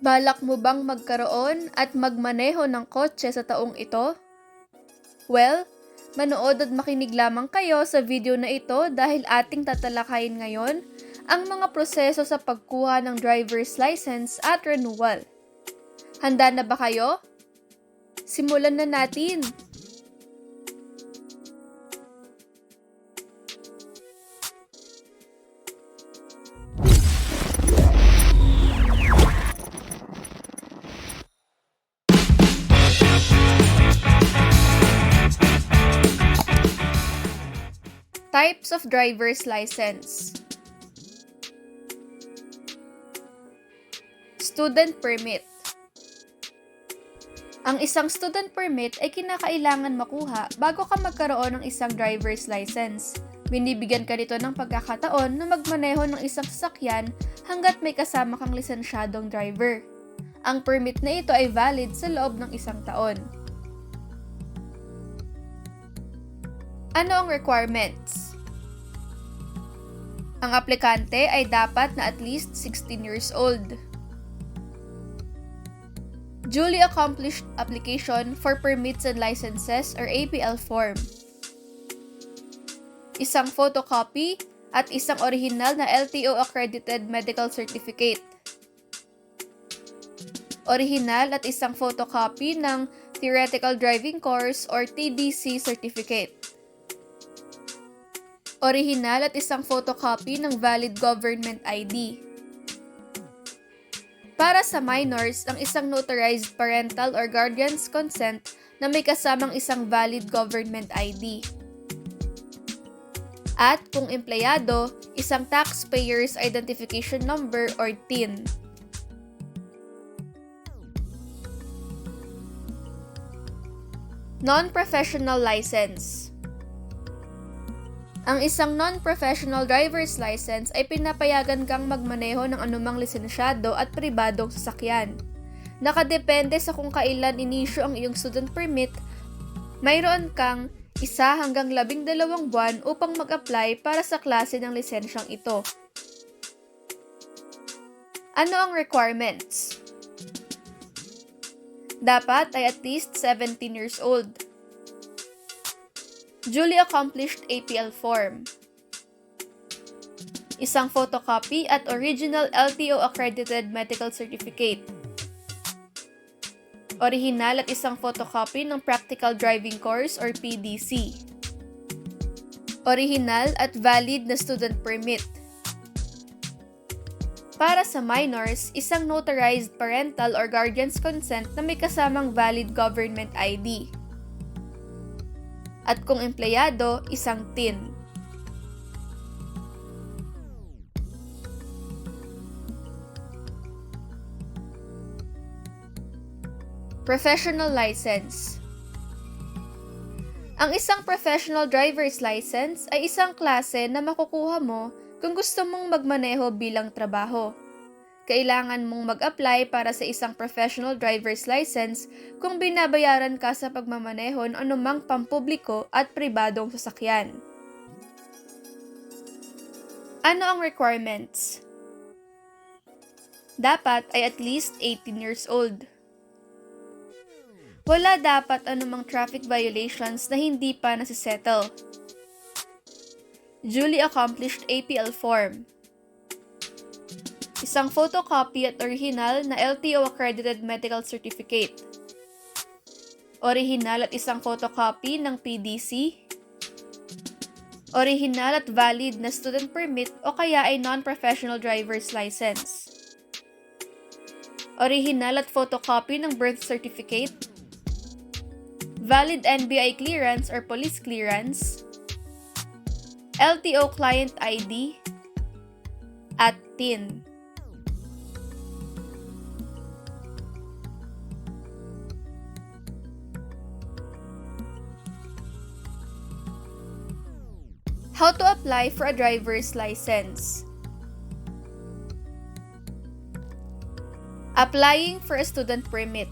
Balak mo bang magkaroon at magmaneho ng kotse sa taong ito? Well, manood at makinig lamang kayo sa video na ito dahil ating tatalakayin ngayon ang mga proseso sa pagkuha ng driver's license at renewal. Handa na ba kayo? Simulan na natin! Types of driver's license. Student permit. Ang isang student permit ay kinakailangan makuha bago ka magkaroon ng isang driver's license. Binibigyan ka nito ng pagkakataon na magmaneho ng isang sasakyan hanggat may kasama kang lisensyadong driver. Ang permit na ito ay valid sa loob ng isang taon. Ano ang requirements? Ang aplikante ay dapat na at least 16 years old. Duly accomplished application for permits and licenses or APL form. Isang photocopy at isang original na LTO accredited medical certificate. Original at isang photocopy ng Theoretical Driving Course or TDC certificate orihinal at isang photocopy ng valid government ID. Para sa minors, ang isang notarized parental or guardian's consent na may kasamang isang valid government ID. At kung empleyado, isang taxpayer's identification number or TIN. Non-professional license. Ang isang non-professional driver's license ay pinapayagan kang magmaneho ng anumang lisensyado at pribadong sasakyan. Nakadepende sa kung kailan inisyo ang iyong student permit, mayroon kang isa hanggang labing dalawang buwan upang mag-apply para sa klase ng lisensyang ito. Ano ang requirements? Dapat ay at least 17 years old duly accomplished APL form. Isang photocopy at original LTO accredited medical certificate. Original at isang photocopy ng Practical Driving Course or PDC. Original at valid na student permit. Para sa minors, isang notarized parental or guardian's consent na may kasamang valid government ID at kung empleyado, isang tin. Professional license. Ang isang professional driver's license ay isang klase na makukuha mo kung gusto mong magmaneho bilang trabaho kailangan mong mag-apply para sa isang professional driver's license kung binabayaran ka sa pagmamaneho ng anumang pampubliko at pribadong sasakyan. Ano ang requirements? Dapat ay at least 18 years old. Wala dapat anumang traffic violations na hindi pa nasisettle. Duly accomplished APL form isang photocopy at original na LTO accredited medical certificate, original at isang photocopy ng PDC, original at valid na student permit o kaya ay non-professional driver's license, original at photocopy ng birth certificate, valid NBI clearance or police clearance, LTO client ID, at TIN. How to apply for a driver's license. Applying for a student permit.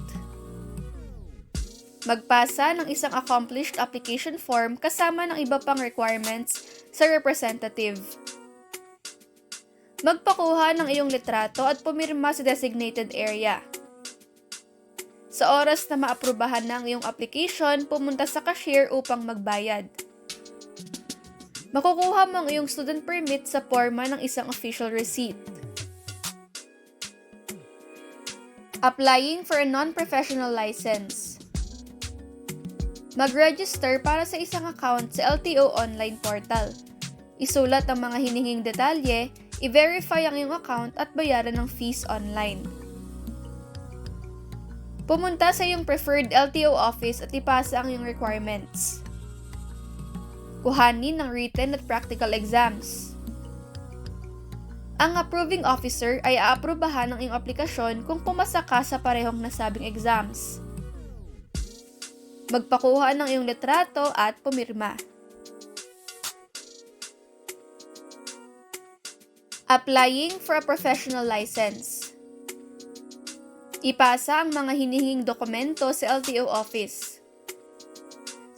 Magpasa ng isang accomplished application form kasama ng iba pang requirements sa representative. Magpakuha ng iyong litrato at pumirma sa designated area. Sa oras na maaprubahan ng iyong application, pumunta sa cashier upang magbayad. Makukuha mo ang iyong student permit sa forma ng isang official receipt. Applying for a non-professional license. Mag-register para sa isang account sa LTO online portal. Isulat ang mga hinihing detalye, i-verify ang iyong account at bayaran ng fees online. Pumunta sa iyong preferred LTO office at ipasa ang iyong requirements. Kuhanin ng written at practical exams. Ang approving officer ay aaprubahan ng iyong aplikasyon kung pumasa ka sa parehong nasabing exams. Magpakuha ng iyong litrato at pumirma. Applying for a professional license. Ipasa ang mga hinihing dokumento sa LTO office.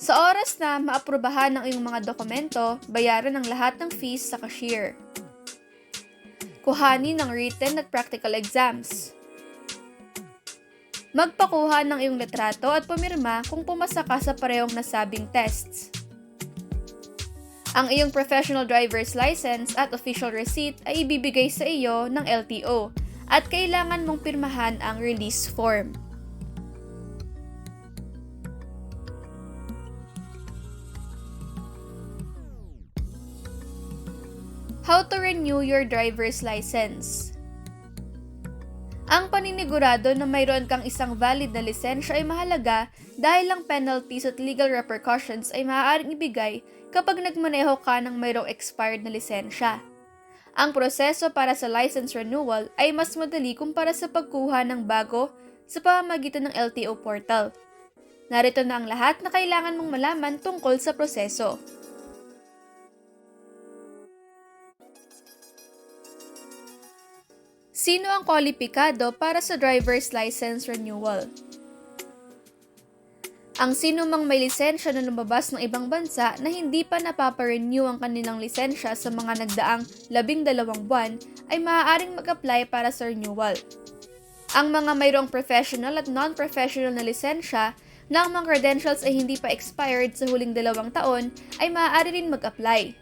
Sa oras na maaprubahan ng iyong mga dokumento, bayaran ang lahat ng fees sa cashier. Kuhanin ng written at practical exams. Magpakuha ng iyong litrato at pumirma kung pumasa ka sa parehong nasabing tests. Ang iyong professional driver's license at official receipt ay ibibigay sa iyo ng LTO at kailangan mong pirmahan ang release form. How to renew your driver's license? Ang paninigurado na mayroon kang isang valid na lisensya ay mahalaga dahil ang penalties at legal repercussions ay maaaring ibigay kapag nagmaneho ka ng mayroong expired na lisensya. Ang proseso para sa license renewal ay mas madali kumpara sa pagkuha ng bago sa pamamagitan ng LTO portal. Narito na ang lahat na kailangan mong malaman tungkol sa proseso. Sino ang kwalipikado para sa driver's license renewal? Ang sino mang may lisensya na lumabas ng ibang bansa na hindi pa napaparenew ang kanilang lisensya sa mga nagdaang labing dalawang buwan ay maaaring mag-apply para sa renewal. Ang mga mayroong professional at non-professional na lisensya na ang mga credentials ay hindi pa expired sa huling dalawang taon ay maaari rin mag-apply.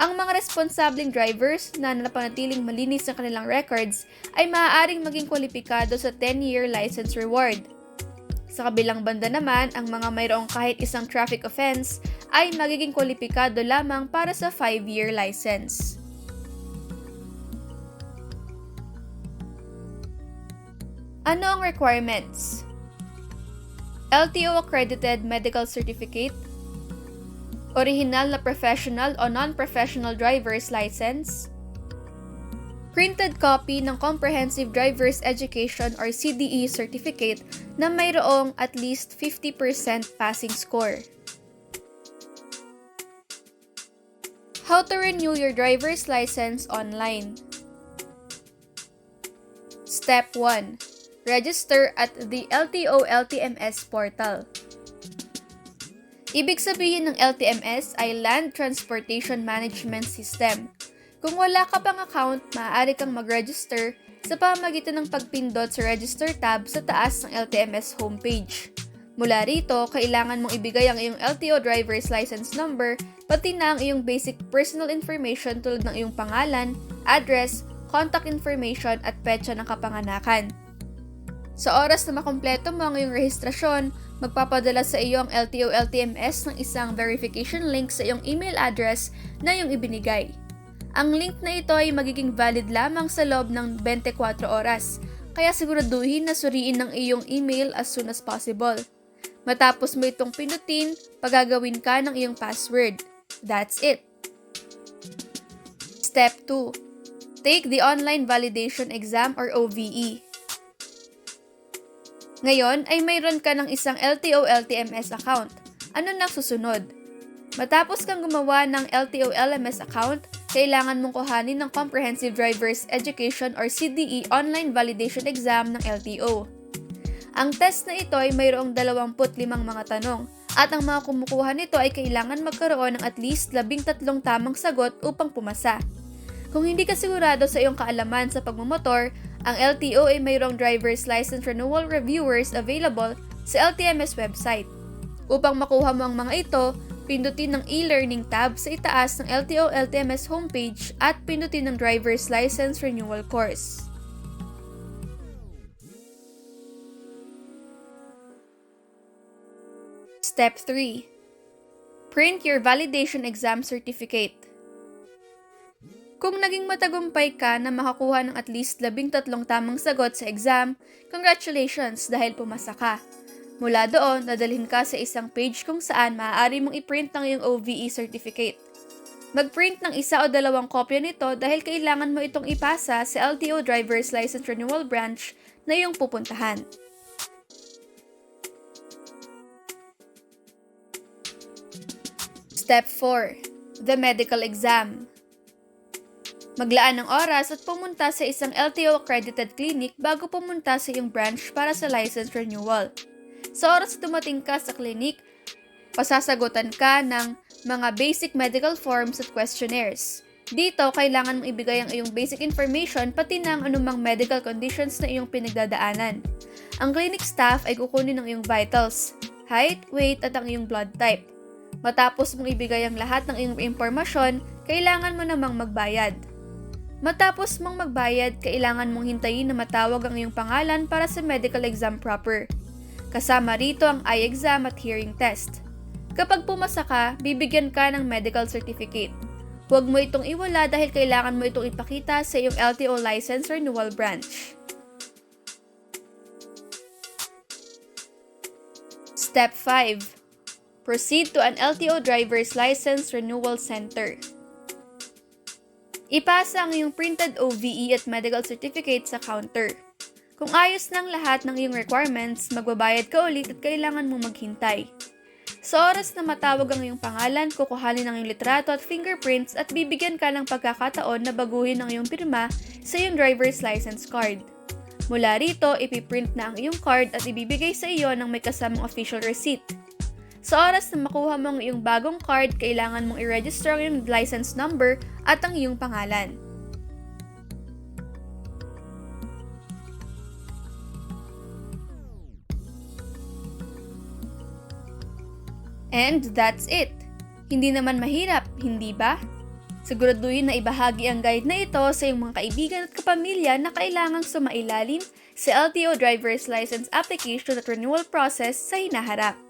Ang mga responsableng drivers na napanatiling malinis ang kanilang records ay maaaring maging kwalipikado sa 10-year license reward. Sa kabilang banda naman, ang mga mayroong kahit isang traffic offense ay magiging kwalipikado lamang para sa 5-year license. Ano ang requirements? LTO accredited medical certificate, original na professional o non-professional driver's license, printed copy ng Comprehensive Driver's Education or CDE certificate na mayroong at least 50% passing score. How to renew your driver's license online. Step 1. Register at the LTO LTMS portal. Ibig sabihin ng LTMS ay Land Transportation Management System. Kung wala ka pang account, maaari kang mag-register sa pamamagitan ng pagpindot sa Register tab sa taas ng LTMS homepage. Mula rito, kailangan mong ibigay ang iyong LTO driver's license number, pati na ang iyong basic personal information tulad ng iyong pangalan, address, contact information at petsa ng kapanganakan. Sa oras na makompleto mo ang iyong rehistrasyon, magpapadala sa iyo ang LTO LTMS ng isang verification link sa iyong email address na iyong ibinigay. Ang link na ito ay magiging valid lamang sa loob ng 24 oras, kaya siguraduhin na suriin ng iyong email as soon as possible. Matapos mo itong pinutin, pagagawin ka ng iyong password. That's it. Step 2. Take the Online Validation Exam or OVE. Ngayon ay mayroon ka ng isang LTO LTMS account. Ano na susunod? Matapos kang gumawa ng LTO LMS account, kailangan mong kuhanin ng Comprehensive Driver's Education or CDE Online Validation Exam ng LTO. Ang test na ito ay mayroong 25 mga tanong at ang mga kumukuha nito ay kailangan magkaroon ng at least 13 tamang sagot upang pumasa. Kung hindi ka sigurado sa iyong kaalaman sa pagmumotor, ang LTO ay mayroong driver's license renewal reviewers available sa LTMS website. Upang makuha mo ang mga ito, pindutin ng e-learning tab sa itaas ng LTO LTMS homepage at pindutin ng driver's license renewal course. Step 3. Print your validation exam certificate. Kung naging matagumpay ka na makakuha ng at least labing tatlong tamang sagot sa exam, congratulations dahil pumasa ka. Mula doon, dadalhin ka sa isang page kung saan maaari mong i-print ng iyong OVE certificate. Mag-print ng isa o dalawang kopya nito dahil kailangan mo itong ipasa sa LTO Driver's License Renewal Branch na iyong pupuntahan. Step 4. The Medical Exam. Maglaan ng oras at pumunta sa isang LTO accredited clinic bago pumunta sa iyong branch para sa license renewal. Sa oras dumating ka sa clinic, pasasagutan ka ng mga basic medical forms at questionnaires. Dito, kailangan mong ibigay ang iyong basic information pati na ang anumang medical conditions na iyong pinagdadaanan. Ang clinic staff ay kukunin ng iyong vitals, height, weight at ang iyong blood type. Matapos mong ibigay ang lahat ng iyong impormasyon, kailangan mo namang magbayad. Matapos mong magbayad, kailangan mong hintayin na matawag ang iyong pangalan para sa medical exam proper. Kasama rito ang eye exam at hearing test. Kapag pumasa ka, bibigyan ka ng medical certificate. Huwag mo itong iwala dahil kailangan mo itong ipakita sa iyong LTO license renewal branch. Step 5. Proceed to an LTO driver's license renewal center. Ipasa ang iyong printed OVE at medical certificate sa counter. Kung ayos ng lahat ng iyong requirements, magbabayad ka ulit at kailangan mong maghintay. Sa oras na matawag ang iyong pangalan, kukuhanin ang iyong litrato at fingerprints at bibigyan ka ng pagkakataon na baguhin ang iyong pirma sa iyong driver's license card. Mula rito, ipiprint na ang iyong card at ibibigay sa iyo ng may kasamang official receipt. Sa oras na makuha mo ang iyong bagong card, kailangan mong i-register ang iyong license number at ang iyong pangalan. And that's it. Hindi naman mahirap, hindi ba? Siguraduhin na ibahagi ang guide na ito sa iyong mga kaibigan at kapamilya na kailangang sumailalim sa LTO Driver's License Application at Renewal Process sa hinaharap.